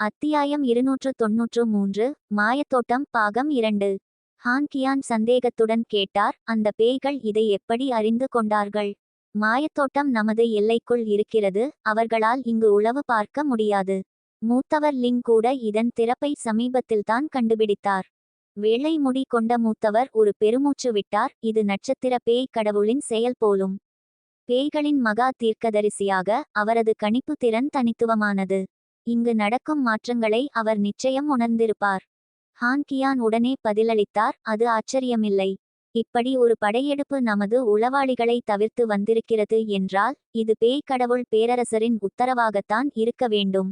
அத்தியாயம் இருநூற்று தொன்னூற்று மூன்று மாயத்தோட்டம் பாகம் இரண்டு. ஹான் கியான் சந்தேகத்துடன் கேட்டார் அந்த பேய்கள் இதை எப்படி அறிந்து கொண்டார்கள்? மாயத்தோட்டம் நமது எல்லைக்குள் இருக்கிறது அவர்களால் இங்கு உளவு பார்க்க முடியாது. மூத்தவர் லிங் கூட இதன் திறப்பை சமீபத்தில்தான் கண்டுபிடித்தார். வேலை முடி கொண்ட மூத்தவர் ஒரு பெருமூச்சு விட்டார் இது நட்சத்திர பேய் கடவுளின் செயல் போலும். பேய்களின் மகா தீர்க்கதரிசியாக அவரது கணிப்பு திறன் தனித்துவமானது. இங்கு நடக்கும் மாற்றங்களை அவர் நிச்சயம் உணர்ந்திருப்பார். ஹான் கியான் உடனே பதிலளித்தார் அது ஆச்சரியமில்லை. இப்படி ஒரு படையெடுப்பு நமது உளவாளிகளை தவிர்த்து வந்திருக்கிறது என்றால் இது பேய் கடவுள் பேரரசரின் உத்தரவாகத்தான் இருக்க வேண்டும்.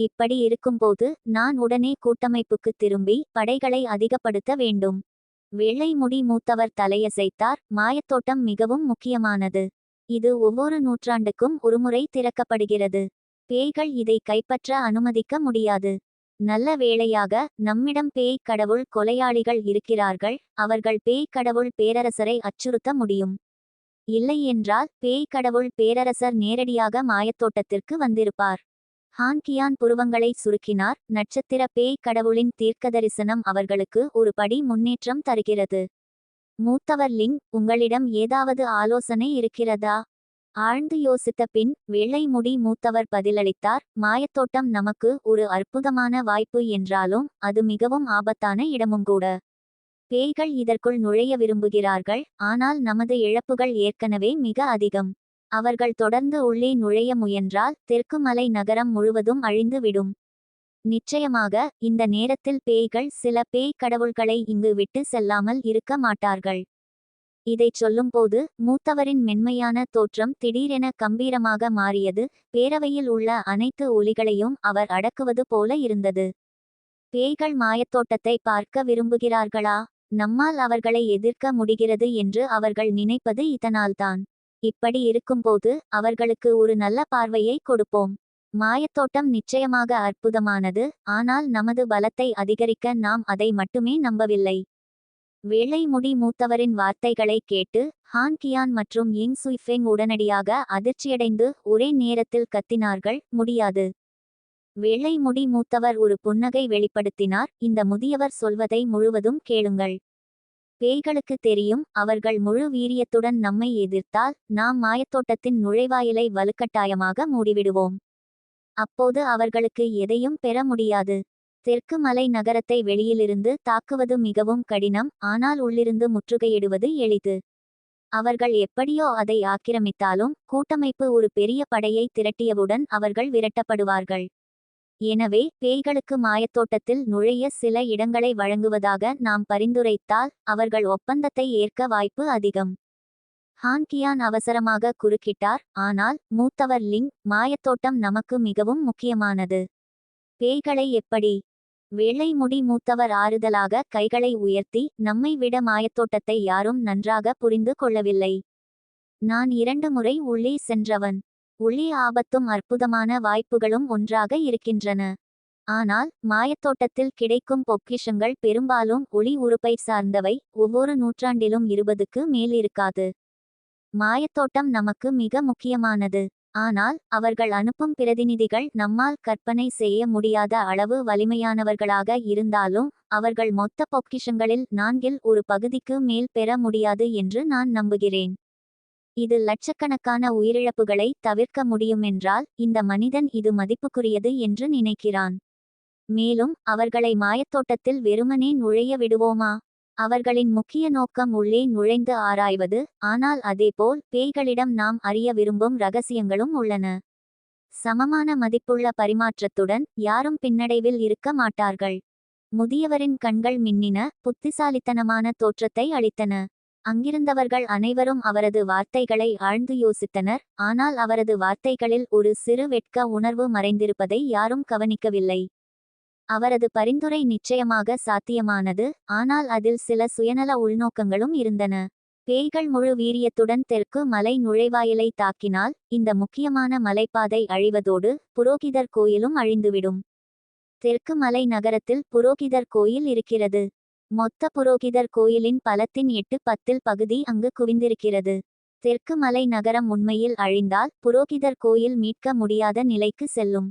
இப்படி இருக்கும்போது நான் உடனே கூட்டமைப்புக்கு திரும்பி படைகளை அதிகப்படுத்த வேண்டும் வெள்ளை முடி மூத்தவர் தலையசைத்தார் மாயத்தோட்டம் மிகவும் முக்கியமானது. இது ஒவ்வொரு நூற்றாண்டுக்கும் ஒருமுறை திறக்கப்படுகிறது. பேய்கள் இதை கைப்பற்ற அனுமதிக்க முடியாது. நல்ல வேளையாக நம்மிடம் பேய் கடவுள் கொலையாளிகள் இருக்கிறார்கள் அவர்கள் பேய் கடவுள் பேரரசரை அச்சுறுத்த முடியும். இல்லை என்றால் பேய் கடவுள் பேரரசர் நேரடியாக மாயத்தோட்டத்திற்கு வந்திருப்பார். ஹான் கியான் புருவங்களை சுருக்கினார் நட்சத்திர பேய் கடவுளின் தீர்க்கதரிசனம் அவர்களுக்கு ஒரு படி முன்னேற்றம் தருகிறது. மூத்தவர் லிங் உங்களிடம் ஏதாவது ஆலோசனை இருக்கிறதா? ஆழ்ந்து யோசித்த பின் வெள்ளை முடி மூத்தவர் பதிலளித்தார் மாயத்தோட்டம் நமக்கு ஒரு அற்புதமான வாய்ப்பு என்றாலும் அது மிகவும் ஆபத்தான இடமும் கூட. பேய்கள் இதற்குள் நுழைய விரும்புகிறார்கள் ஆனால் நமது இழப்புகள் ஏற்கனவே மிக அதிகம். அவர்கள் தொடர்ந்து உள்ளே நுழைய முயன்றால் தெற்கு மலை நகரம் முழுவதும் அழிந்து விடும். நிச்சயமாக இந்த நேரத்தில் பேய்கள் சில பேய் கடவுள்களை இங்கு விட்டு செல்லாமல் இருக்க மாட்டார்கள். இதைச் சொல்லும்போது மூத்தவரின் மென்மையான தோற்றம் திடீரென கம்பீரமாக மாறியது. பேரவையில் உள்ள அனைத்து ஒலிகளையும் அவர் அடக்குவது போல இருந்தது. பேய்கள் மாயத்தோட்டத்தை பார்க்க விரும்புகிறார்களா? நம்மால் அவர்களை எதிர்க்க முடிகிறது என்று அவர்கள் நினைப்பது இதனால்தான். இப்படி இருக்கும்போது அவர்களுக்கு ஒரு நல்ல பார்வையை கொடுப்போம். மாயத்தோட்டம் நிச்சயமாக அற்புதமானது ஆனால் நமது பலத்தை அதிகரிக்க நாம் அதை மட்டுமே நம்பவில்லை. வேலை முடி மூத்தவரின் வார்த்தைகளை கேட்டு ஹான் கியான் மற்றும் யிங் சுய்ஃபெங் உடனடியாக அதிர்ச்சியடைந்து ஒரே நேரத்தில் கத்தினார்கள் முடியாது. வேலை முடி மூத்தவர் ஒரு புன்னகை வெளிப்படுத்தினார் இந்த முதியவர் சொல்வதை முழுவதும் கேளுங்கள். பேய்களுக்கு தெரியும் அவர்கள் முழு வீரியத்துடன் நம்மை எதிர்த்தால் நாம் மாயத்தோட்டத்தின் நுழைவாயிலை வலுக்கட்டாயமாக மூடிவிடுவோம். அப்போது அவர்களுக்கு எதையும் பெற முடியாது. தெற்கு மலை நகரத்தை வெளியிலிருந்து தாக்குவது மிகவும் கடினம் ஆனால் உள்ளிருந்து முற்றுகையிடுவது எளிது. அவர்கள் எப்படியோ அதை ஆக்கிரமித்தாலும் கூட்டமைப்பு ஒரு பெரிய படையை திரட்டியவுடன் அவர்கள் விரட்டப்படுவார்கள். எனவே பேய்களுக்கு மாயத்தோட்டத்தில் நுழைய சில இடங்களை வழங்குவதாக நாம் பரிந்துரைத்தால் அவர்கள் ஒப்பந்தத்தை ஏற்க வாய்ப்பு அதிகம். ஹான் கியான் அவசரமாக குறுக்கிட்டார் ஆனால் மூத்தவர் லிங் மாயத்தோட்டம் நமக்கு மிகவும் முக்கியமானது. பேய்களை எப்படி வெள்ளை முடி மூத்தவர் ஆறுதலாக கைகளை உயர்த்தி நம்மை விட மாயத்தோட்டத்தை யாரும் நன்றாக புரிந்து கொள்ளவில்லை. நான் இரண்டு முறை உள்ளே சென்றவன். உள்ளே ஆபத்தும் அற்புதமான வாய்ப்புகளும் ஒன்றாக இருக்கின்றன. ஆனால் மாயத்தோட்டத்தில் கிடைக்கும் பொக்கிஷங்கள் பெரும்பாலும் ஒளி உறுப்பை சார்ந்தவை ஒவ்வொரு நூற்றாண்டிலும் இருபதுக்கு மேல் இருக்காது மாயத்தோட்டம் நமக்கு மிக முக்கியமானது. ஆனால் அவர்கள் அனுப்பும் பிரதிநிதிகள் நம்மால் கற்பனை செய்ய முடியாத அளவு வலிமையானவர்களாக இருந்தாலும் அவர்கள் மொத்த பொக்கிஷங்களில் நான்கில் ஒரு பகுதிக்கு மேல் பெற முடியாது என்று நான் நம்புகிறேன். இது லட்சக்கணக்கான உயிரிழப்புகளை தவிர்க்க முடியுமென்றால் இந்த மனிதன் இது மதிப்புக்குரியது என்று நினைக்கிறான். மேலும் அவர்களை மாயத்தோட்டத்தில் வெறுமனே நுழைய விடுவோமா? அவர்களின் முக்கிய நோக்கம் உள்ளே நுழைந்து ஆராய்வது ஆனால் அதேபோல் பேய்களிடம் நாம் அறிய விரும்பும் ரகசியங்களும் உள்ளன. சமமான மதிப்புள்ள பரிமாற்றத்துடன் யாரும் பின்னடைவில் இருக்க மாட்டார்கள். முதியவரின் கண்கள் மின்னின புத்திசாலித்தனமான தோற்றத்தை அளித்தன. அங்கிருந்தவர்கள் அனைவரும் அவரது வார்த்தைகளை ஆழ்ந்து யோசித்தனர் ஆனால் அவரது வார்த்தைகளில் ஒரு சிறு வெட்க உணர்வு மறைந்திருப்பதை யாரும் கவனிக்கவில்லை. அவரது பரிந்துரை நிச்சயமாக சாத்தியமானது ஆனால் அதில் சில சுயநல உள்நோக்கங்களும் இருந்தன. பேய்கள் முழு வீரியத்துடன் தெற்கு மலை நுழைவாயிலை தாக்கினால் இந்த முக்கியமான மலைப்பாதை அழிவதோடு புரோகிதர் கோயிலும் அழிந்துவிடும். தெற்கு மலை நகரத்தில் புரோகிதர் கோயில் இருக்கிறது. மொத்த புரோகிதர் கோயிலின் பலத்தின் எட்டு பத்தில் பகுதி அங்கு குவிந்திருக்கிறது. தெற்கு மலை நகரம் உண்மையில் அழிந்தால் புரோகிதர் கோயில் மீட்க முடியாத நிலைக்கு செல்லும்.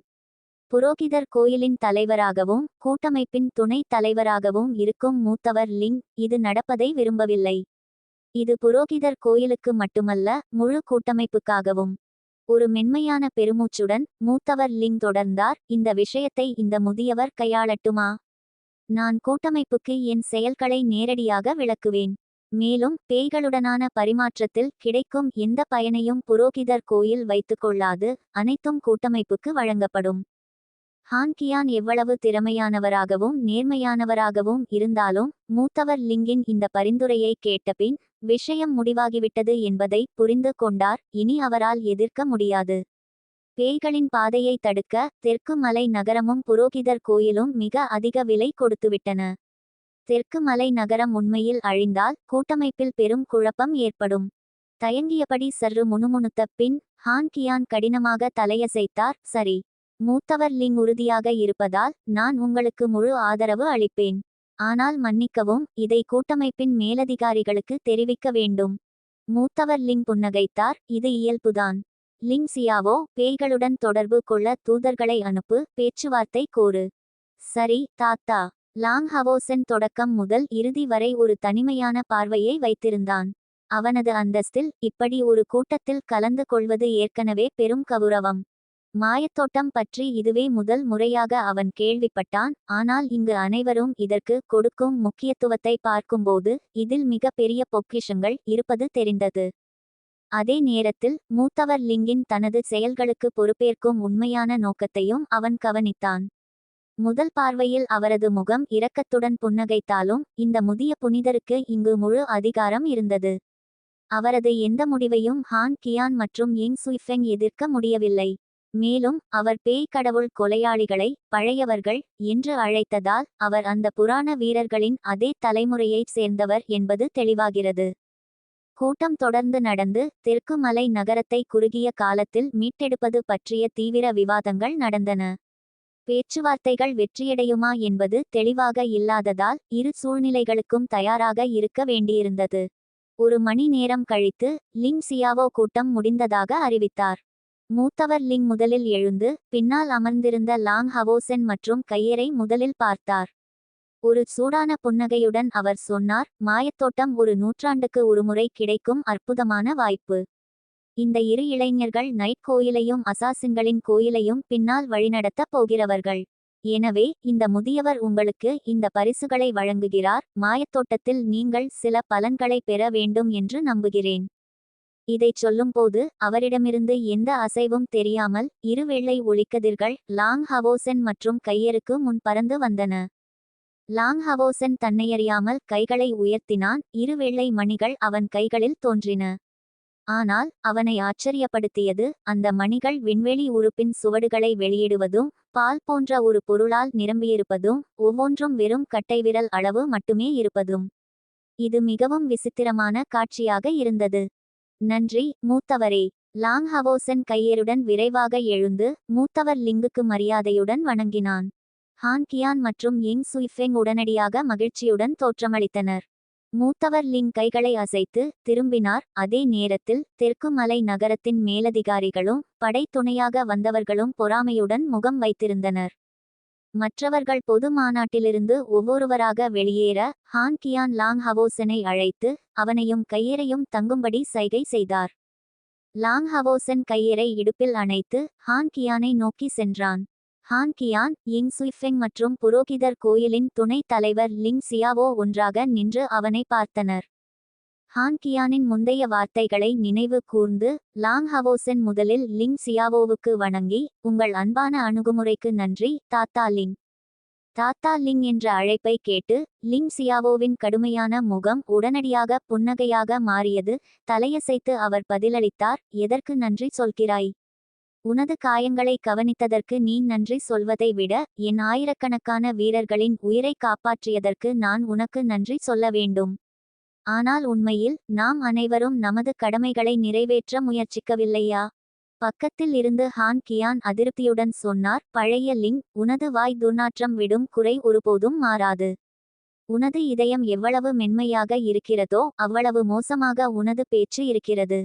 புரோகிதர் கோயிலின் தலைவராகவும் கூட்டமைப்பின் துணைத் தலைவராகவும் இருக்கும் மூத்தவர் லிங் இது நடப்பதை விரும்பவில்லை. இது புரோகிதர் கோயிலுக்கு மட்டுமல்ல முழு கூட்டமைப்புக்காகவும். ஒரு மென்மையான பெருமூச்சுடன் மூத்தவர் லிங் தொடர்ந்தார் இந்த விஷயத்தை இந்த முதியவர் கையாளட்டுமா? நான் கூட்டமைப்புக்கு என் செயல்களை நேரடியாக விளக்குவேன். மேலும் பேய்களுடனான பரிமாற்றத்தில் கிடைக்கும் எந்த பயனையும் புரோகிதர் கோயில் வைத்துக்கொள்ளாது அனைத்தும் கூட்டமைப்புக்கு வழங்கப்படும். ஹான்கியான் எவ்வளவு திறமையானவராகவும் நேர்மையானவராகவும் இருந்தாலும் மூத்தவர் லிங்கின் இந்த பரிந்துரையை கேட்டபின் விஷயம் முடிவாகிவிட்டது என்பதை புரிந்து கொண்டார் இனி அவரால் எதிர்க்க முடியாது. பேய்களின் பாதையை தடுக்க தெற்கு மலை நகரமும் புரோகிதர் கோயிலும் மிக அதிக விலை கொடுத்துவிட்டன. தெற்கு மலை நகரம் உண்மையில் அழிந்தால் கூட்டமைப்பில் பெரும் குழப்பம் ஏற்படும். தயங்கியபடி சற்று முணுமுணுத்த பின் ஹான் கியான் கடினமாக தலையசைத்தார் சரி. மூத்தவர் லிங் உறுதியாக இருப்பதால் நான் உங்களுக்கு முழு ஆதரவு அளிப்பேன். ஆனால் மன்னிக்கவும் இதை கூட்டமைப்பின் மேலதிகாரிகளுக்கு தெரிவிக்க வேண்டும். மூத்தவர் லிங் புன்னகைத்தார் இது இயல்புதான். லிங் சியாவோ பேய்களுடன் தொடர்பு கொள்ள தூதர்களை அனுப்பு பேச்சுவார்த்தை கோரு சரி தாத்தா. லாங் ஹவோசன் தொடக்கம் முதல் இறுதி வரை ஒரு தனிமையான பார்வையை வைத்திருந்தான். அவனது அந்தஸ்தில் இப்படி ஒரு கூட்டத்தில் கலந்து கொள்வது ஏற்கனவே பெரும் கவுரவம் மாயத்தோட்டம் பற்றி இதுவே முதல் முறையாக அவன் கேள்விப்பட்டான். ஆனால் இங்கு அனைவரும் இதற்கு கொடுக்கும் முக்கியத்துவத்தை பார்க்கும்போது இதில் மிக பெரிய பொக்கிஷங்கள் இருப்பது தெரிந்தது. அதே நேரத்தில் மூத்தவர் லிங்கின் தனது செயல்களுக்கு பொறுப்பேற்கும் உண்மையான நோக்கத்தையும் அவன் கவனித்தான். முதல் பார்வையில் அவரது முகம் இரக்கத்துடன் புன்னகைத்தாலும் இந்த முதிய புனிதருக்கு இங்கு முழு அதிகாரம் இருந்தது. அவரது எந்த முடிவையும் ஹான் கியான் மற்றும் யிங் சுய்ஃபெங் எதிர்க்க முடியவில்லை. மேலும் அவர் பேய் கடவுள் கொலையாளிகளை பழையவர்கள் என்று அழைத்ததால் அவர் அந்த புராண வீரர்களின் அதே தலைமுறையைச் சேர்ந்தவர் என்பது தெளிவாகிறது. கூட்டம் தொடர்ந்து நடந்து தெற்கு மலை நகரத்தை குறுகிய காலத்தில் மீட்டெடுப்பது பற்றிய தீவிர விவாதங்கள் நடந்தன. பேச்சுவார்த்தைகள் வெற்றியடையுமா என்பது தெளிவாக இல்லாததால் இரு சூழ்நிலைகளுக்கும் தயாராக இருக்க வேண்டியிருந்தது. ஒரு மணி நேரம் கழித்து லிங் சியாவோ கூட்டம் முடிந்ததாக அறிவித்தார். மூத்தவர் லிங் முதலில் எழுந்து பின்னால் அமர்ந்திருந்த லாங் ஹவோசென் மற்றும் கையரை முதலில் பார்த்தார். ஒரு சூடான புன்னகையுடன் அவர் சொன்னார் மாயத்தோட்டம் ஒரு நூற்றாண்டுக்கு ஒருமுறை கிடைக்கும் அற்புதமான வாய்ப்பு. இந்த இரு இளைஞர்கள் நைட் கோயிலையும் அசாசின்களின் கோயிலையும் பின்னால் வழிநடத்தப் போகிறவர்கள். எனவே இந்த முதியவர் உங்களுக்கு இந்த பரிசுகளை வழங்குகிறார். மாயத்தோட்டத்தில் நீங்கள் சில பலன்களை பெற வேண்டும் என்று நம்புகிறேன். இதைச் சொல்லும்போது அவரிடமிருந்து எந்த அசைவும் தெரியாமல் இரு வெள்ளை ஒளிக்கதிர்கள் லாங் ஹவோசென் மற்றும் கையருக்கு முன் பறந்து வந்தன. லாங் ஹவோசென் தன்னையறியாமல் கைகளை உயர்த்தினான். இரு வெள்ளை மணிகள் அவன் கைகளில் தோன்றின. ஆனால் அவனை ஆச்சரியப்படுத்தியது அந்த மணிகள் விண்வெளி உறுப்பின் சுவடுகளை வெளியிடுவதும் பால் போன்ற ஒரு பொருளால் நிரம்பியிருப்பதும் ஒவ்வொன்றும் வெறும் கட்டைவிரல் அளவு மட்டுமே இருப்பதும். இது மிகவும் விசித்திரமான காட்சியாக இருந்தது. நன்றி மூத்தவரே. லாங் ஹவோசன் கையேருடன் விரைவாக எழுந்து மூத்தவர் லிங்குக்கு மரியாதையுடன் வணங்கினான். ஹான் கியான் மற்றும் யிங் சுய்ஃபெங் உடனடியாக மகிழ்ச்சியுடன் தோற்றமளித்தனர். மூத்தவர் லிங் கைகளை அசைத்து திரும்பினார். அதே நேரத்தில் தெற்கு மலை நகரத்தின் மேலதிகாரிகளும் படை துணையாக வந்தவர்களும் பொறாமையுடன் முகம் வைத்திருந்தனர். மற்றவர்கள் பொது மாநாட்டிலிருந்து ஒவ்வொருவராக வெளியேற ஹான் கியான் லாங் ஹவோசனை அழைத்து அவனையும் கையறையும் தங்கும்படி சைகை செய்தார். லாங் ஹவோசன் கையறை இடுப்பில் அணைத்து ஹான் கியானை நோக்கி சென்றான். ஹான் கியான் யிங் சுய்ஃபெங் மற்றும் புரோகிதர் கோயிலின் துணைத் தலைவர் லிங் சியாவோ ஒன்றாக நின்று அவனை பார்த்தனர். ஹான் கியானின் முந்தைய வார்த்தைகளை நினைவு கூர்ந்து லாங் ஹவோசென் முதலில் லிங் சியாவோவுக்கு வணங்கி உங்கள் அன்பான அணுகுமுறைக்கு நன்றி தாத்தா லிங். தாத்தா லிங் என்ற அழைப்பை கேட்டு லிங் சியாவோவின் கடுமையான முகம் உடனடியாக புன்னகையாக மாறியது தலையசைத்து அவர் பதிலளித்தார் எதற்கு நன்றி சொல்கிறாய்? உனது காயங்களை கவனித்ததற்கு நீ நன்றி சொல்வதை விட என் ஆயிரக்கணக்கான வீரர்களின் உயிரை காப்பாற்றியதற்கு நான் உனக்கு நன்றி சொல்ல வேண்டும். ஆனால் உண்மையில் நாம் அனைவரும் நமது கடமைகளை நிறைவேற்ற முயற்சிக்கவில்லையா? பக்கத்தில் இருந்து ஹான் கியான் அதிருப்தியுடன் சொன்னார் பழைய லிங் உனது வாய் துர்நாற்றம் விடும் குறை ஒருபோதும் மாறாது. உனது இதயம் எவ்வளவு மென்மையாக இருக்கிறதோ அவ்வளவு மோசமாக உனது பேச்சு இருக்கிறது.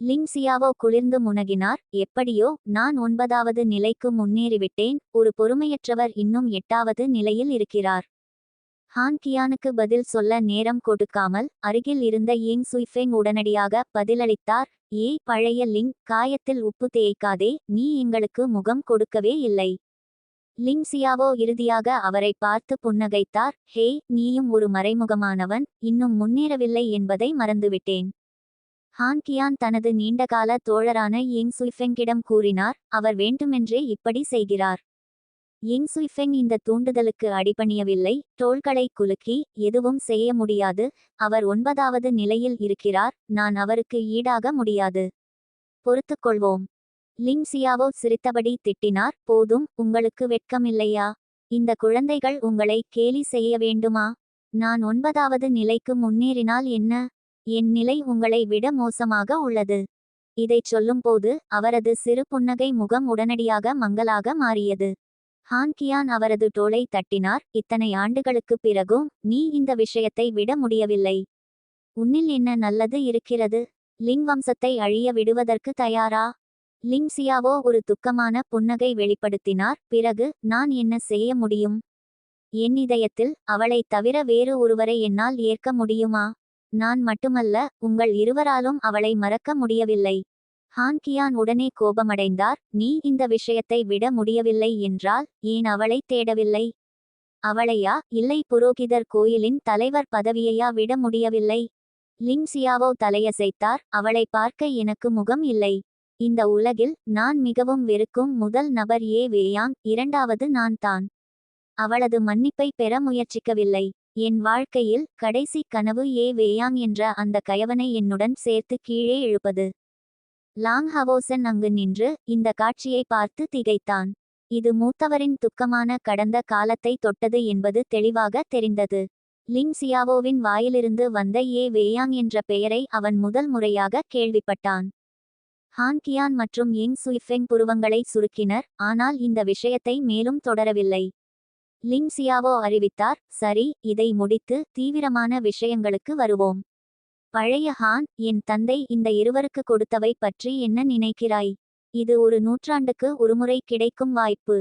லிங் சியாவோ குளிர்ந்து முனகினார் எப்படியோ நான் ஒன்பதாவது நிலைக்கு முன்னேறிவிட்டேன் ஒரு பொறுமையற்றவர் இன்னும் எட்டாவது நிலையில் இருக்கிறார். ஹான் கியானுக்கு பதில் சொல்ல நேரம் கொடுக்காமல் அருகில் இருந்த யிங் சுய்ஃபெங் உடனடியாக பதிலளித்தார் ஏய் பழைய லிங் காயத்தில் உப்பு தேய்க்காதே நீ எங்களுக்கு முகம் கொடுக்கவே இல்லை லிங் சியாவோ இறுதியாக அவரை பார்த்து புன்னகைத்தார் ஹே நீயும் ஒரு மறைமுகமானவன் இன்னும் முன்னேறவில்லை என்பதை மறந்துவிட்டேன் ஹான் கியான் தனது நீண்டகால தோழரான யிங் சுய்ஃபெங்கிடம் கூறினார் அவர் வேண்டுமென்றே இப்படி செய்கிறார். யிங் சுய்ஃபெங் இந்த தூண்டுதலுக்கு அடிபணியவில்லை. தோள்களை குலுக்கி எதுவும் செய்ய முடியாது. அவர் ஒன்பதாவது நிலையில் இருக்கிறார். நான் அவருக்கு ஈடாக முடியாது. பொறுத்துக்கொள்வோம் லிங் சியாவோ சிரித்தபடி திட்டினார். போதும். உங்களுக்கு வெட்கமில்லையா? இந்த குழந்தைகள் உங்களை கேலி செய்ய வேண்டுமா? நான் ஒன்பதாவது நிலைக்கு முன்னேறினால் என்ன? என் நிலை உங்களை விட மோசமாக உள்ளது. இதைச் சொல்லும்போது அவரது சிறு புன்னகை முகம் உடனடியாக மங்கலாக மாறியது. ஹான் கியான் அவரது தோளை தட்டினார். இத்தனை ஆண்டுகளுக்குப் பிறகும் நீ இந்த விஷயத்தை விட முடியவில்லை. உன்னில் என்ன நல்லது இருக்கிறது? லிங் வம்சத்தை அழிய விடுவதற்கு தயாரா? லிங் சியாவோ ஒரு துக்கமான புன்னகை வெளிப்படுத்தினார். பிறகு நான் என்ன செய்ய முடியும்? என் இதயத்தில் அவளைத் தவிர வேறு ஒருவரை என்னால் ஏற்க முடியுமா? நான் மட்டுமல்ல உங்கள் இருவராலும் அவளை மறக்க முடியவில்லை. ஹான் கியான் உடனே கோபமடைந்தார் நீ இந்த விஷயத்தை விட முடியவில்லை என்றால் ஏன் அவளை தேடவில்லை? அவளையா? இல்லை புரோகிதர் கோயிலின் தலைவர் பதவியையா விட முடியவில்லை? லிங் சியாவோ தலையசைத்தார் அவளை பார்க்க எனக்கு முகம் இல்லை. இந்த உலகில் நான் மிகவும் வெறுக்கும் முதல் நபர் ஏ வேயாங் இரண்டாவது நான் தான். அவளது மன்னிப்பை பெற முயற்சிக்கவில்லை. என் வாழ்க்கையில் கடைசி கனவு ஏ வேயாங் என்ற அந்த கயவனை என்னுடன் சேர்த்து கீழே இழுப்பது. லாங் ஹவோசன் அங்கு நின்று இந்த காட்சியை பார்த்து திகைத்தான். இது மூத்தவரின் துக்கமான கடந்த காலத்தை தொட்டது என்பது தெளிவாக தெரிந்தது. லிங் சியாவோவின் வாயிலிருந்து வந்த ஏ. வேயாங் என்ற பெயரை அவன் முதல் முறையாக கேள்விப்பட்டான். ஹான் கியான் மற்றும் யிங் சுய்ஃபெங் புருவங்களை சுருக்கினர் ஆனால் இந்த விஷயத்தை மேலும் தொடரவில்லை. லிங் சியாவோ அறிவித்தார் சரி இதை முடித்து தீவிரமான விஷயங்களுக்கு வருவோம். பழைய ஹான் என் தந்தை இந்த இருவருக்கு கொடுத்தவை பற்றி என்ன நினைக்கிறாய்? இது ஒரு நூற்றாண்டுக்கு ஒருமுறை கிடைக்கும் வாய்ப்பு.